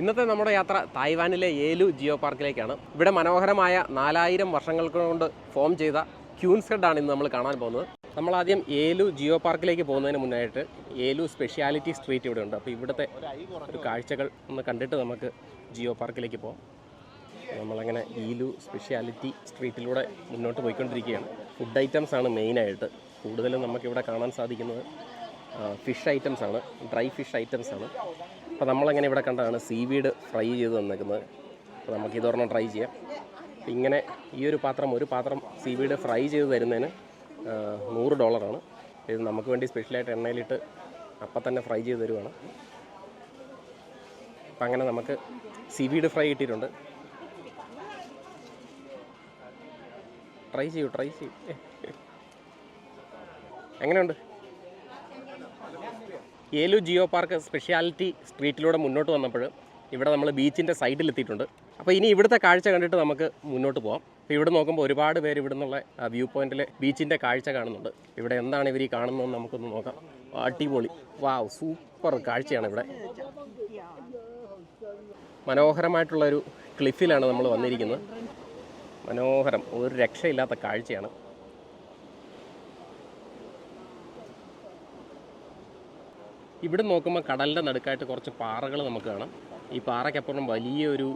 ഇന്നത്തെ നമ്മുടെ യാത്ര തായ്വാനിലെ ഏലു ജിയോ പാർക്കിലേക്കാണ്. ഇവിടെ മനോഹരമായ നാലായിരം വർഷങ്ങൾ കൊണ്ട് ഫോം ചെയ്ത ക്യൂൻസ് ഹെഡാണ് ഇന്ന് നമ്മൾ കാണാൻ പോകുന്നത്. നമ്മൾ ആദ്യം ഏലു ജിയോ പാർക്കിലേക്ക് പോകുന്നതിന് മുന്നായിട്ട് ഏലു സ്പെഷ്യാലിറ്റി സ്ട്രീറ്റ് ഇവിടെ ഉണ്ട്. അപ്പോൾ ഇവിടുത്തെ ഒരു കാഴ്ചകൾ ഒന്ന് കണ്ടിട്ട് നമുക്ക് ജിയോ പാർക്കിലേക്ക് പോകാം. നമ്മളങ്ങനെ ഏലു സ്പെഷ്യാലിറ്റി സ്ട്രീറ്റിലൂടെ മുന്നോട്ട് പോയിക്കൊണ്ടിരിക്കുകയാണ്. ഫുഡ് ഐറ്റംസ് ആണ് മെയിനായിട്ട് കൂടുതലും നമുക്കിവിടെ കാണാൻ സാധിക്കുന്നത്. ഫിഷ് ഐറ്റംസ് ആണ് ഡ്രൈ ഫിഷ് ഐറ്റംസ് ആണ്. അപ്പോൾ നമ്മളങ്ങനെ ഇവിടെ കണ്ടതാണ് സീവീഡ് ഫ്രൈ ചെയ്ത് തന്നേക്കുന്നത്. അപ്പോൾ നമുക്ക് ഇതൊരെണ്ണം ട്രൈ ചെയ്യാം. ഇങ്ങനെ ഈ ഒരു പാത്രം ഒരു പാത്രം സീ വീഡ് ഫ്രൈ ചെയ്ത് തരുന്നതിന് നൂറ് ഡോളറാണ്. ഇത് നമുക്ക് വേണ്ടി സ്പെഷ്യലായിട്ട് എണ്ണയിലിട്ട് അപ്പം തന്നെ ഫ്രൈ ചെയ്ത് തരുവാണ്. അപ്പം അങ്ങനെ നമുക്ക് സീ വീഡ് ഫ്രൈ കിട്ടിയിട്ടുണ്ട്. ട്രൈ ചെയ്യൂ ട്രൈ ചെയ്യൂ. എങ്ങനെയുണ്ട്? ഏലു ജിയോ പാർക്ക് സ്പെഷ്യാലിറ്റി സ്ട്രീറ്റിലൂടെ മുന്നോട്ട് വന്നപ്പോൾ ഇവിടെ നമ്മൾ ബീച്ചിന്റെ സൈഡിലെത്തിയിട്ടുണ്ട്. അപ്പോൾ ഇനി ഇവിടുത്തെ കാഴ്ച കണ്ടിട്ട് നമുക്ക് മുന്നോട്ട് പോകാം അപ്പോൾ ഇവിടെ നോക്കുമ്പോൾ ഒരുപാട് പേര് ഇവിടെ നിന്നുള്ള വ്യൂ പോയിന്റിൽ ബീച്ചിന്റെ കാഴ്ച കാണുന്നുണ്ട്. ഇവിടെ എന്താണ് ഇവർ ഈ കാണുന്നതെന്ന് നമുക്കൊന്ന് നോക്കാം. അടിപൊളി. വാവ് സൂപ്പർ കാഴ്ചയാണ് ഇവിടെ. മനോഹരമായിട്ടുള്ളൊരു ക്ലിഫിലാണ് നമ്മൾ വന്നിരിക്കുന്നത്. മനോഹരം ഒരു രക്ഷയില്ലാത്ത കാഴ്ചയാണ്. ഇവിടെ നോക്കുമ്പോൾ കടലിന്റെ നടുക്കായിട്ട് കുറച്ച് പാറകൾ നമുക്ക് കാണാം. ഈ പാറയ്ക്കപ്പുറം വലിയൊരു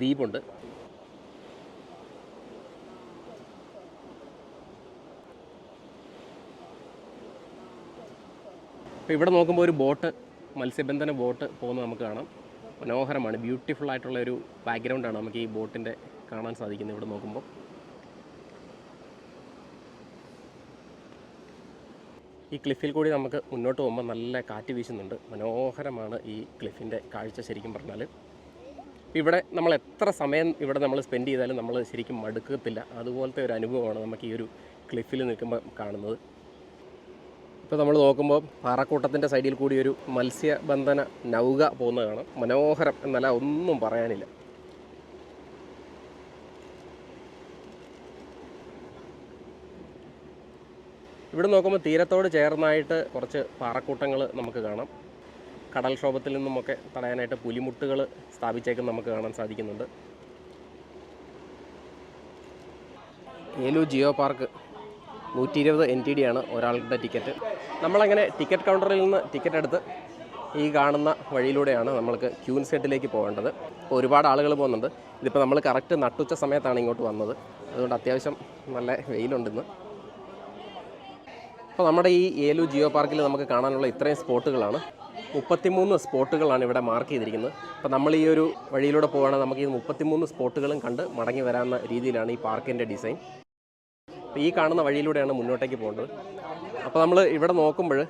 ദ്വീപുണ്ട്. അപ്പോൾ ഇവിടെ നോക്കുമ്പോൾ ഒരു ബോട്ട് മത്സ്യബന്ധന ബോട്ട് പോകുന്നത് നമുക്ക് കാണാം. മനോഹരമാണ് ബ്യൂട്ടിഫുൾ ആയിട്ടുള്ള ഒരു ബാക്ക്ഗ്രൗണ്ടാണ് നമുക്ക് ഈ ബോട്ടിന്റെ കാണാൻ സാധിക്കുന്നത് ഇവിടെ നോക്കുമ്പോൾ ഈ ക്ലിഫിൽ കൂടി നമുക്ക് മുന്നോട്ട് പോകുമ്പോൾ നല്ല കാറ്റ് വീശുന്നുണ്ട്. മനോഹരമാണ് ഈ ക്ലിഫിന്റെ കാഴ്ച ശരിക്കും പറഞ്ഞാൽ ഇവിടെ നമ്മൾ എത്ര സമയം ഇവിടെ നമ്മൾ സ്പെൻഡ് ചെയ്താലും നമ്മൾ ശരിക്കും മടുക്കത്തില്ല. അതുപോലത്തെ ഒരു അനുഭവമാണ് നമുക്ക് ഈ ഒരു ക്ലിഫിൽ നിൽക്കുമ്പോൾ കാണുന്നത്. ഇപ്പോൾ നമ്മൾ നോക്കുമ്പോൾ പാറക്കൂട്ടത്തിന്റെ സൈഡിൽ കൂടി ഒരു മത്സ്യബന്ധന നൗക പോകുന്നത് കാണാം. മനോഹരം. എന്നല്ല ഒന്നും പറയാനില്ല. ഇവിടെ നോക്കുമ്പോൾ തീരത്തോട് ചേർന്നായിട്ട് കുറച്ച് പാറക്കൂട്ടങ്ങൾ നമുക്ക് കാണാം. കടൽക്ഷോഭത്തിൽ നിന്നുമൊക്കെ തടയാനായിട്ട് പുലിമുട്ടുകൾ സ്ഥാപിച്ചേക്കും നമുക്ക് കാണാൻ സാധിക്കുന്നുണ്ട്. ഏലു ജിയോ പാർക്ക് നൂറ്റി ഇരുപത് എൻ ടി ഡി ആണ് ഒരാളുടെ ടിക്കറ്റ്. നമ്മളങ്ങനെ ടിക്കറ്റ് കൗണ്ടറിൽ നിന്ന് ടിക്കറ്റ് എടുത്ത് ഈ കാണുന്ന വഴിയിലൂടെയാണ് നമ്മൾക്ക് ക്യൂൻ സെറ്റിലേക്ക് പോകേണ്ടത്. ഒരുപാട് ആളുകൾ പോകുന്നുണ്ട്. ഇതിപ്പോൾ നമ്മൾ കറക്റ്റ് നട്ടുച്ച സമയത്താണ് ഇങ്ങോട്ട് വന്നത്. അതുകൊണ്ട് അത്യാവശ്യം നല്ല വെയിലുണ്ടെന്ന്. അപ്പോൾ നമ്മുടെ ഈ ഏലു ജിയോ പാർക്കിൽ നമുക്ക് കാണാനുള്ള ഇത്രയും സ്പോട്ടുകളാണ്. മുപ്പത്തിമൂന്ന് സ്പോട്ടുകളാണ് ഇവിടെ മാർക്ക് ചെയ്തിരിക്കുന്നത്. അപ്പോൾ നമ്മൾ ഈ ഒരു വഴിയിലൂടെ പോവുകയാണെങ്കിൽ നമുക്ക് ഈ മുപ്പത്തിമൂന്ന് സ്പോട്ടുകളും കണ്ട് മടങ്ങി വരാവുന്ന രീതിയിലാണ് ഈ പാർക്കിന്റെ ഡിസൈൻ. അപ്പോൾ ഈ കാണുന്ന വഴിയിലൂടെയാണ് മുന്നോട്ടേക്ക് പോകേണ്ടത്. അപ്പോൾ നമ്മൾ ഇവിടെ നോക്കുമ്പോൾ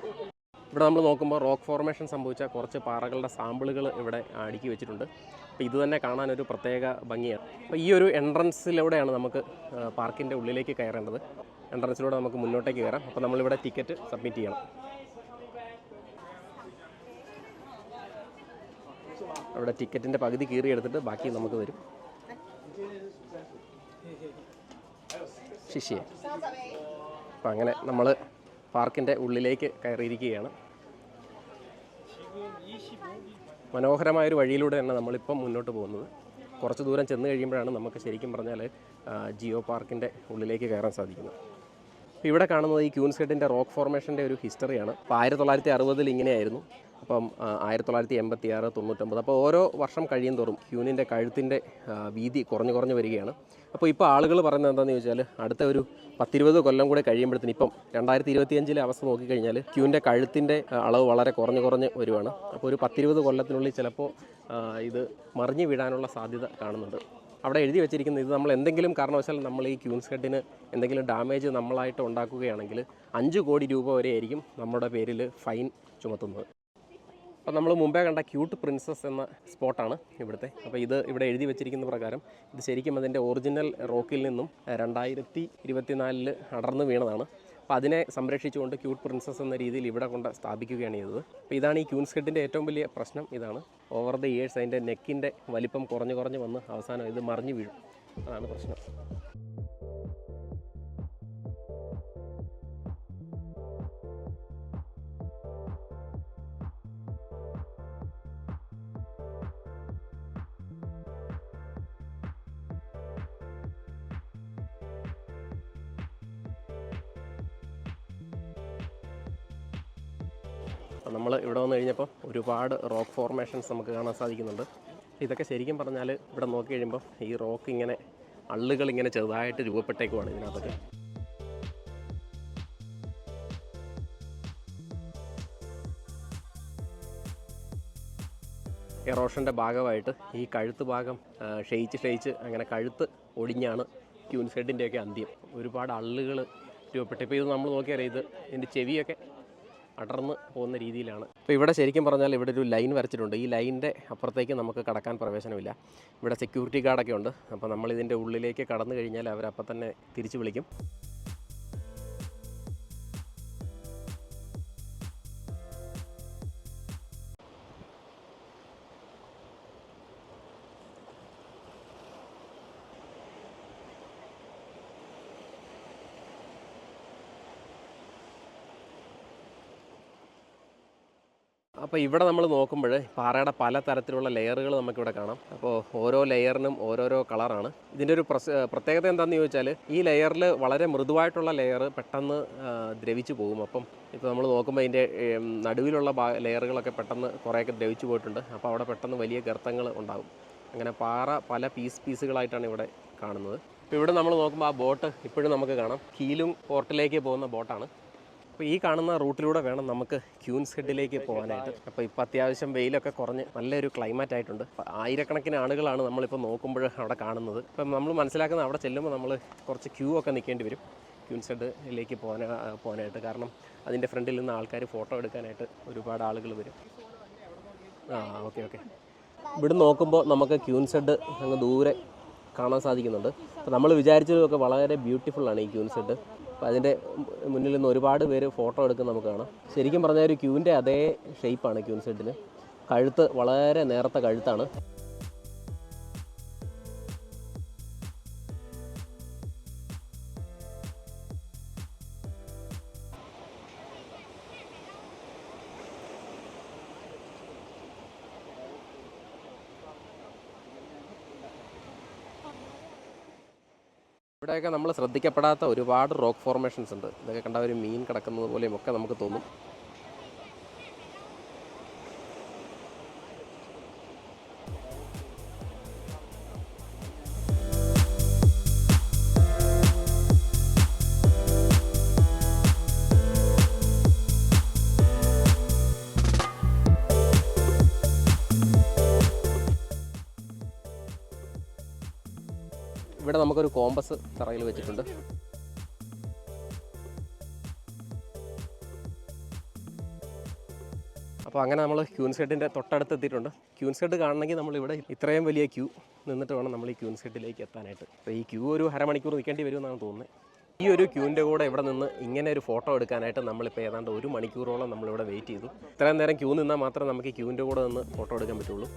ഇവിടെ നമ്മൾ നോക്കുമ്പോൾ റോക്ക് ഫോർമേഷൻ സംഭവിച്ച കുറച്ച് പാറകളുടെ സാമ്പിളുകൾ ഇവിടെ അടുക്കി വെച്ചിട്ടുണ്ട്. അപ്പോൾ ഇത് തന്നെ കാണാൻ ഒരു പ്രത്യേക ഭംഗിയാണ്. അപ്പോൾ ഈ ഒരു എൻട്രൻസിലൂടെയാണ് നമുക്ക് പാർക്കിന്റെ ഉള്ളിലേക്ക് കയറേണ്ടത്. എൻട്രൻസിലൂടെ നമുക്ക് മുന്നോട്ടേക്ക് കയറാം. അപ്പോൾ നമ്മളിവിടെ ടിക്കറ്റ് സബ്മിറ്റ് ചെയ്യണം. അവിടെ ടിക്കറ്റിന്റെ പകുതി കീറി എടുത്തിട്ട് ബാക്കി നമുക്ക് വരും. ശിഷ്യെ. അപ്പം അങ്ങനെ നമ്മൾ പാർക്കിന്റെ ഉള്ളിലേക്ക് കയറിയിരിക്കുകയാണ്. മനോഹരമായൊരു വഴിയിലൂടെ തന്നെ നമ്മളിപ്പം മുന്നോട്ട് പോകുന്നത്. കുറച്ച് ദൂരം ചെന്ന് കഴിയുമ്പോഴാണ് നമുക്ക് ശരിക്കും പറഞ്ഞാൽ ജിയോ പാർക്കിന്റെ ഉള്ളിലേക്ക് കയറാൻ സാധിക്കുന്നത്. ഇവിടെ കാണുന്നത് ഈ ക്യൂൻസ്കെട്ടിന്റെ റോക്ക് ഫോർമേഷന്റെ ഒരു ഹിസ്റ്ററിയാണ്. അപ്പോൾ ആയിരത്തി തൊള്ളായിരത്തി അറുപതിൽ ഇങ്ങനെയായിരുന്നു. അപ്പം ആയിരത്തി തൊള്ളായിരത്തി എൺപത്തി ആറ് തൊണ്ണൂറ്റൊമ്പത്. അപ്പോൾ ഓരോ വർഷം കഴിയും തോറും ക്യൂനിന്റെ കഴുത്തിന്റെ വീതി കുറഞ്ഞു കുറഞ്ഞു വരികയാണ്. അപ്പോൾ ഇപ്പോൾ ആളുകൾ പറയുന്നത് എന്താണെന്ന് ചോദിച്ചാൽ അടുത്ത ഒരു പത്തിരുപത് കൊല്ലം കൂടെ കഴിയുമ്പോഴത്തേന് ഇപ്പം രണ്ടായിരത്തി ഇരുപത്തിയഞ്ചിലെ അവസ്ഥ നോക്കിക്കഴിഞ്ഞാൽ ക്യൂവിന്റെ കഴുത്തിന്റെ അളവ് വളരെ കുറഞ്ഞു കുറഞ്ഞ് വരുവാണ്. അപ്പോൾ ഒരു പത്തിരുപത് കൊല്ലത്തിനുള്ളിൽ ചിലപ്പോൾ ഇത് മറിഞ്ഞു വീഴാനുള്ള സാധ്യത കാണുന്നുണ്ട്. അവിടെ എഴുതി വെച്ചിരിക്കുന്നത് ഇത് നമ്മൾ എന്തെങ്കിലും കാരണവശാൽ നമ്മൾ ഈ ക്യൂൻസ് ഹെഡിന് എന്തെങ്കിലും ഡാമേജ് നമ്മളായിട്ട് ഉണ്ടാക്കുകയാണെങ്കിൽ അഞ്ച് കോടി രൂപ വരെ ആയിരിക്കും നമ്മുടെ പേരിൽ ഫൈൻ ചുമത്തുന്നത്. അപ്പോൾ നമ്മൾ മുമ്പേ കണ്ട ക്യൂട്ട് പ്രിൻസസ് എന്ന സ്പോട്ടാണ് ഇവിടുത്തെ. അപ്പോൾ ഇത് ഇവിടെ എഴുതി വെച്ചിരിക്കുന്ന പ്രകാരം ഇത് ശരിക്കും അതിന്റെ ഒറിജിനൽ റോക്കിൽ നിന്നും രണ്ടായിരത്തി ഇരുപത്തിനാലിൽ അടർന്നു വീണതാണ്. അപ്പോൾ അതിനെ സംരക്ഷിച്ചുകൊണ്ട് ക്യൂട്ട് പ്രിൻസസ് എന്ന രീതിയിൽ ഇവിടെ കൊണ്ട് സ്ഥാപിക്കുകയാണ് ചെയ്തത്. അപ്പോൾ ഇതാണ് ഈ ക്യൂൻസ് ഏറ്റവും വലിയ പ്രശ്നം. ഇതാണ് ഓവർ ദ ഇയേഴ്സ് അതിന്റെ നെക്കിന്റെ വലിപ്പം കുറഞ്ഞു കുറഞ്ഞ് വന്ന് അവസാനം ഇത് മറിഞ്ഞു വീഴും. അതാണ് പ്രശ്നം. അപ്പോൾ നമ്മൾ ഇവിടെ വന്നു കഴിഞ്ഞപ്പോൾ ഒരുപാട് റോക്ക് ഫോർമേഷൻസ് നമുക്ക് കാണാൻ സാധിക്കുന്നുണ്ട്. ഇതൊക്കെ ശരിക്കും പറഞ്ഞാൽ ഇവിടെ നോക്കി കഴിയുമ്പോൾ ഈ റോക്ക് ഇങ്ങനെ അള്ളുകൾ ഇങ്ങനെ ചെറുതായിട്ട് രൂപപ്പെട്ടേക്കുവാണ് ഇതിനകത്തൊക്കെ. എറോഷന്റെ ഭാഗമായിട്ട് ഈ കഴുത്ത് ഭാഗം ക്ഷയിച്ച് ക്ഷയിച്ച് അങ്ങനെ കഴുത്ത് ഒടിഞ്ഞാണ് ക്യൂൻസൈഡിന്റെയൊക്കെ അന്ത്യം. ഒരുപാട് അള്ളുകൾ രൂപപ്പെട്ടു. ഇപ്പോൾ ഇത് നമ്മൾ നോക്കിയാൽ ഇത് ഇതിന്റെ ചെവിയൊക്കെ അടർന്ന് പോകുന്ന രീതിയിലാണ്. ഇപ്പോൾ ഇവിടെ ശരിക്കും പറഞ്ഞാൽ ഇവിടെ ഒരു ലൈൻ വരച്ചിട്ടുണ്ട്. ഈ ലൈനിന്റെ അപ്പുറത്തേക്ക് നമുക്ക് കടക്കാൻ പ്രവേശനമില്ല. ഇവിടെ സെക്യൂരിറ്റി ഗാർഡൊക്കെ ഉണ്ട്. അപ്പോൾ നമ്മളിതിന്റെ ഉള്ളിലേക്ക് കടന്നു കഴിഞ്ഞാൽ അവരപ്പം തന്നെ തിരിച്ചു വിളിക്കും. അപ്പോൾ ഇവിടെ നമ്മൾ നോക്കുമ്പോൾ പാറയുടെ പല തരത്തിലുള്ള ലെയറുകൾ നമുക്കിവിടെ കാണാം. അപ്പോൾ ഓരോ ലെയറിനും ഓരോരോ കളറാണ് ഇതിന്റെ ഒരു പ്രത്യേകത എന്താണെന്ന് ചോദിച്ചാൽ ഈ ലെയറിൽ വളരെ മൃദുവായിട്ടുള്ള ലെയർ പെട്ടെന്ന് ദ്രവിച്ചു പോകും. അപ്പം ഇപ്പോൾ നമ്മൾ നോക്കുമ്പോൾ അതിന്റെ നടുവിലുള്ള ലെയറുകളൊക്കെ പെട്ടെന്ന് കുറേയൊക്കെ ദ്രവിച്ചു പോയിട്ടുണ്ട്. അപ്പോൾ അവിടെ പെട്ടെന്ന് വലിയ ഗർത്തങ്ങൾ ഉണ്ടാകും. അങ്ങനെ പാറ പല പീസ് പീസുകളായിട്ടാണ് ഇവിടെ കാണുന്നത്. ഇപ്പോൾ ഇവിടെ നമ്മൾ നോക്കുമ്പോൾ ആ ബോട്ട് ഇപ്പോഴും നമുക്ക് കാണാം. കീലും പോർട്ടിലേക്ക് പോകുന്ന ബോട്ടാണ്. അപ്പോൾ ഈ കാണുന്ന റൂട്ടിലൂടെ വേണം നമുക്ക് ക്യൂൻസ് ഹെഡിലേക്ക് പോകാനായിട്ട്. അപ്പോൾ ഇപ്പോൾ അത്യാവശ്യം വെയിലൊക്കെ കുറഞ്ഞ് നല്ലൊരു ക്ലൈമറ്റ് ആയിട്ടുണ്ട്. ആയിരക്കണക്കിന് ആളുകളാണ് നമ്മളിപ്പോൾ നോക്കുമ്പോൾ അവിടെ കാണുന്നത്. ഇപ്പം നമ്മൾ മനസ്സിലാക്കുന്നത് അവിടെ ചെല്ലുമ്പോൾ നമ്മൾ കുറച്ച് ക്യൂ ഒക്കെ നിൽക്കേണ്ടി വരും. ക്യൂൻസ് ഹെഡിലേക്ക് പോകാൻ പോകാനായിട്ട്. കാരണം അതിന്റെ ഫ്രണ്ടിൽ നിന്ന് ആൾക്കാർ ഫോട്ടോ എടുക്കാനായിട്ട് ഒരുപാട് ആളുകൾ വരും. ആ ഓക്കെ ഓക്കെ. ഇവിടെ നോക്കുമ്പോൾ നമുക്ക് ക്യൂൻസ് ഹെഡ് അങ്ങ് ദൂരെ കാണാൻ സാധിക്കുന്നുണ്ട്. അപ്പോൾ നമ്മൾ വിചാരിച്ചതൊക്കെ വളരെ ബ്യൂട്ടിഫുള്ളാണ് ഈ ക്യൂൻസ് ഹെഡ്. അപ്പോൾ അതിന്റെ മുന്നിൽ നിന്ന് ഒരുപാട് പേര് ഫോട്ടോ എടുക്കുന്ന നമുക്ക് കാണാം. ശരിക്കും പറഞ്ഞാൽ ഒരു ക്യൂവിന്റെ അതേ ഷേപ്പാണ് ക്യൂൻ ഹെഡിന് കഴുത്ത് വളരെ നേരത്തെ കഴുത്താണ്. ഇവിടെയൊക്കെ നമ്മൾ ശ്രദ്ധിക്കപ്പെടാത്ത ഒരുപാട് റോക്ക് ഫോർമേഷൻസ് ഉണ്ട്. ഇതൊക്കെ കണ്ട ഒരു മീൻ കിടക്കുന്നത് പോലെയും ഒക്കെ നമുക്ക് തോന്നും. ഇവിടെ നമുക്കൊരു കോമ്പസ് തറയിൽ വെച്ചിട്ടുണ്ട്. അപ്പോൾ അങ്ങനെ നമ്മൾ ക്യൂൻസെഡിന്റെ തൊട്ടടുത്ത് എത്തിയിട്ടുണ്ട്. ക്യൂൻസെഡ് കാണണമെങ്കിൽ നമ്മളിവിടെ ഇത്രയും വലിയ ക്യൂ നിന്നിട്ട് വേണം നമ്മൾ ഈ ക്യൂൻസെഡിലേക്ക് എത്താനായിട്ട്. അപ്പോൾ ഈ ക്യൂ ഒരു അരമണിക്കൂർ നിൽക്കേണ്ടി വരുമെന്നാണ് തോന്നുന്നത്. ഈ ഒരു ക്യൂവിന്റെ കൂടെ ഇവിടെ നിന്ന് ഇങ്ങനെ ഒരു ഫോട്ടോ എടുക്കാനായിട്ട് നമ്മളിപ്പോൾ ഏതാണ്ട് ഒരു മണിക്കൂറോളം നമ്മളിവിടെ വെയിറ്റ് ചെയ്തു. ഇത്രയും നേരം ക്യൂ നിന്നാൽ മാത്രമേ നമുക്ക് ഈ ക്യൂവിന്റെ കൂടെ നിന്ന് ഫോട്ടോ എടുക്കാൻ പറ്റുള്ളൂ.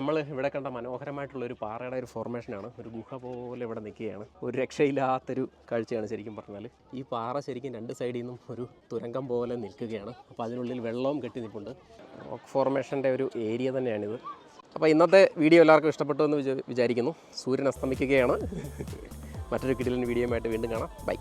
നമ്മൾ ഇവിടെ കണ്ട മനോഹരമായിട്ടുള്ള ഒരു പാറയുടെ ഒരു ഫോർമേഷനാണ് ഒരു ഗുഹ പോലെ ഇവിടെ നിൽക്കുകയാണ്. ഒരു രക്ഷയില്ലാത്തൊരു കാഴ്ചയാണ് ശരിക്കും പറഞ്ഞാൽ ഈ പാറ ശരിക്കും രണ്ട് സൈഡിൽ നിന്നും ഒരു തുരങ്കം പോലെ നിൽക്കുകയാണ്. അപ്പോൾ അതിനുള്ളിൽ വെള്ളവും കെട്ടി നിൽപ്പുണ്ട്. റോക്ക് ഫോർമേഷന്റെ ഒരു ഏരിയ തന്നെയാണിത്. അപ്പോൾ ഇന്നത്തെ വീഡിയോ എല്ലാവർക്കും ഇഷ്ടപ്പെട്ടു എന്ന് വിചാ- വിചാരിക്കുന്നു. സൂര്യൻ അസ്തമിക്കുകയാണ്. മറ്റൊരു കിടിലൻ വീഡിയോയുമായിട്ട് വീണ്ടും കാണാം. ബൈ